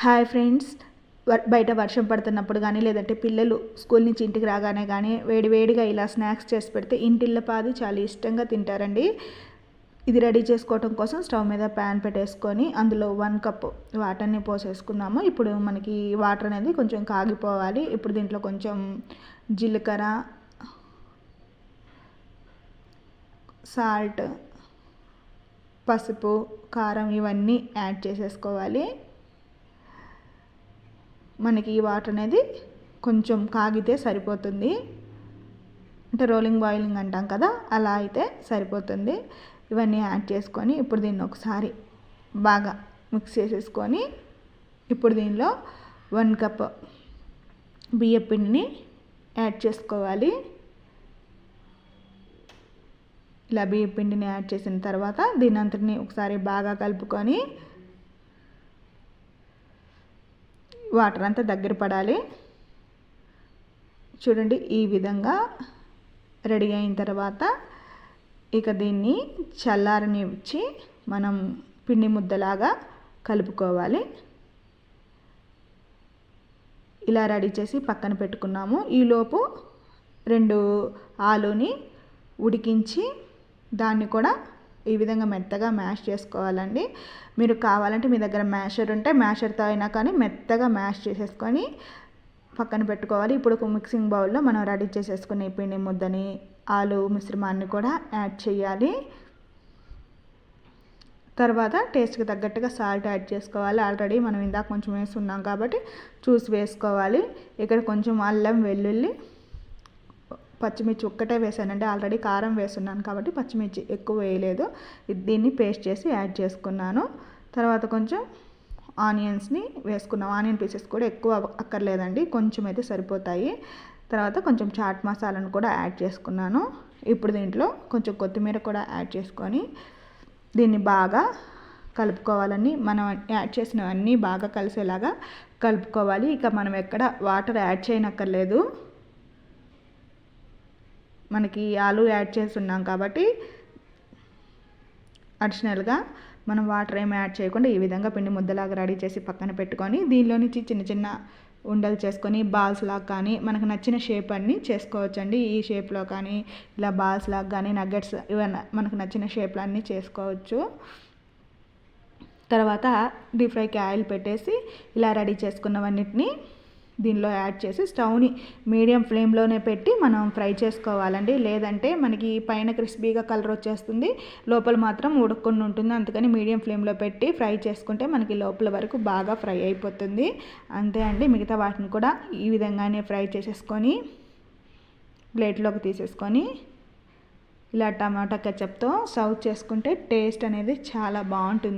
Hi friends. బయట వర్షం పడుతున్నప్పుడు కానీ లేదంటే పిల్లలు స్కూల్ నుంచి ఇంటికి రాగానే కానీ వేడివేడిగా ఇలా స్నాక్స్ చేసి పెడితే ఇంటిళ్ళ పాది చాలా ఇష్టంగా తింటారండి. ఇది రెడీ చేసుకోవటం కోసం స్టవ్ మీద ప్యాన్ పెట్టేసుకొని అందులో వన్ కప్ వాటర్ని పోసేసుకున్నాము. ఇప్పుడు మనకి వాటర్ అనేది కొంచెం కాగిపోవాలి. ఇప్పుడు దీంట్లో కొంచెం జీలకర్ర సాల్ట్ పసుపు కారం ఇవన్నీ యాడ్ చేసేసుకోవాలి. మనకి ఈ వాటర్ అనేది కొంచెం కాగితే సరిపోతుంది. అంటే రోలింగ్ బాయిలింగ్ అంటాం కదా అలా అయితే సరిపోతుంది. ఇవన్నీ యాడ్ చేసుకొని ఇప్పుడు దీన్ని ఒకసారి బాగా మిక్స్ చేసేసుకొని ఇప్పుడు దీనిలో వన్ కప్ బియ్య పిండిని యాడ్ చేసుకోవాలి. ఇలా బియ్య పిండిని యాడ్ చేసిన తర్వాత దీని అంతటిని ఒకసారి బాగా కలుపుకొని వాటర్ అంతా దగ్గర పడాలి. చూడండి ఈ విధంగా రెడీ అయిన తర్వాత ఇక దీన్ని చల్లారనిచ్చి మనం పిండి ముద్దలాగా కలుపుకోవాలి. ఇలా రెడీ చేసి పక్కన పెట్టుకున్నాము. ఈలోపు రెండు ఆలుని ఉడికించి దాన్ని కూడా ఈ విధంగా మెత్తగా మ్యాష్ చేసుకోవాలండి. మీరు కావాలంటే మీ దగ్గర మ్యాషర్ ఉంటే మ్యాషర్తో అయినా కానీ మెత్తగా మ్యాష్ చేసేసుకొని పక్కన పెట్టుకోవాలి. ఇప్పుడు ఒక మిక్సింగ్ బౌల్లో మనం రెడీ చేసేసుకునే పిండి ముద్దని ఆలు మిశ్రమాన్ని కూడా యాడ్ చేయాలి. తర్వాత టేస్ట్కి తగ్గట్టుగా సాల్ట్ యాడ్ చేసుకోవాలి. ఆల్రెడీ మనం ఇందాక కొంచెం వేసుకున్నాం కాబట్టి చూసి వేసుకోవాలి. ఇక్కడ కొంచెం అల్లం వెల్లుల్లి పచ్చిమిర్చి ఒక్కటే వేసానండి. ఆల్రెడీ కారం వేస్తున్నాను కాబట్టి పచ్చిమిర్చి ఎక్కువ వేయలేదు. దీన్ని పేస్ట్ చేసి యాడ్ చేసుకున్నాను. తర్వాత కొంచెం ఆనియన్స్ని వేసుకున్నాం. ఆనియన్ పీసెస్ కూడా ఎక్కువ అక్కర్లేదండి. కొంచెం అయితే సరిపోతాయి. తర్వాత కొంచెం చాట్ మసాలాను కూడా యాడ్ చేసుకున్నాను. ఇప్పుడు దీంట్లో కొంచెం కొత్తిమీర కూడా యాడ్ చేసుకొని దీన్ని బాగా కలుపుకోవాలని మనం యాడ్ చేసినవన్నీ బాగా కలిసేలాగా కలుపుకోవాలి. ఇక మనం ఎక్కడ వాటర్ యాడ్ చేయనక్కర్లేదు. మనకి ఆలు యాడ్ చేస్తున్నాం కాబట్టి అడిషనల్గా మనం వాటర్ ఏమి యాడ్ చేయకుండా ఈ విధంగా పిండి ముద్దలాగా రెడీ చేసి పక్కన పెట్టుకొని దీనిలో నుంచి చిన్న చిన్న ఉండలు చేసుకొని బాల్స్ లాగా కానీ మనకు నచ్చిన షేప్ అన్ని చేసుకోవచ్చండి. ఈ షేప్లో కానీ ఇలా బాల్స్ లాగా కానీ నగ్గెట్స్ ఇవన్నీ మనకు నచ్చిన షేప్లు అన్నీ చేసుకోవచ్చు. తర్వాత డీప్ ఫ్రైకి ఆయిల్ పెట్టేసి ఇలా రెడీ చేసుకున్నవన్నిటిని దీనిలో యాడ్ చేసి స్టవ్ని మీడియం ఫ్లేమ్లోనే పెట్టి మనం ఫ్రై చేసుకోవాలండి. లేదంటే మనకి పైన క్రిస్పీగా కలర్ వచ్చేస్తుంది. లోపల మాత్రం ఉడక్కుండా ఉంటుంది. అందుకని మీడియం ఫ్లేమ్లో పెట్టి ఫ్రై చేసుకుంటే మనకి లోపల వరకు బాగా ఫ్రై అయిపోతుంది. అంతే అండి. మిగతా వాటిని కూడా ఈ విధంగానే ఫ్రై చేసేసుకొని ప్లేట్లోకి తీసేసుకొని ఇలా టమాటా కెచప్తో సర్వ్ చేసుకుంటే టేస్ట్ అనేది చాలా బాగుంటుంది.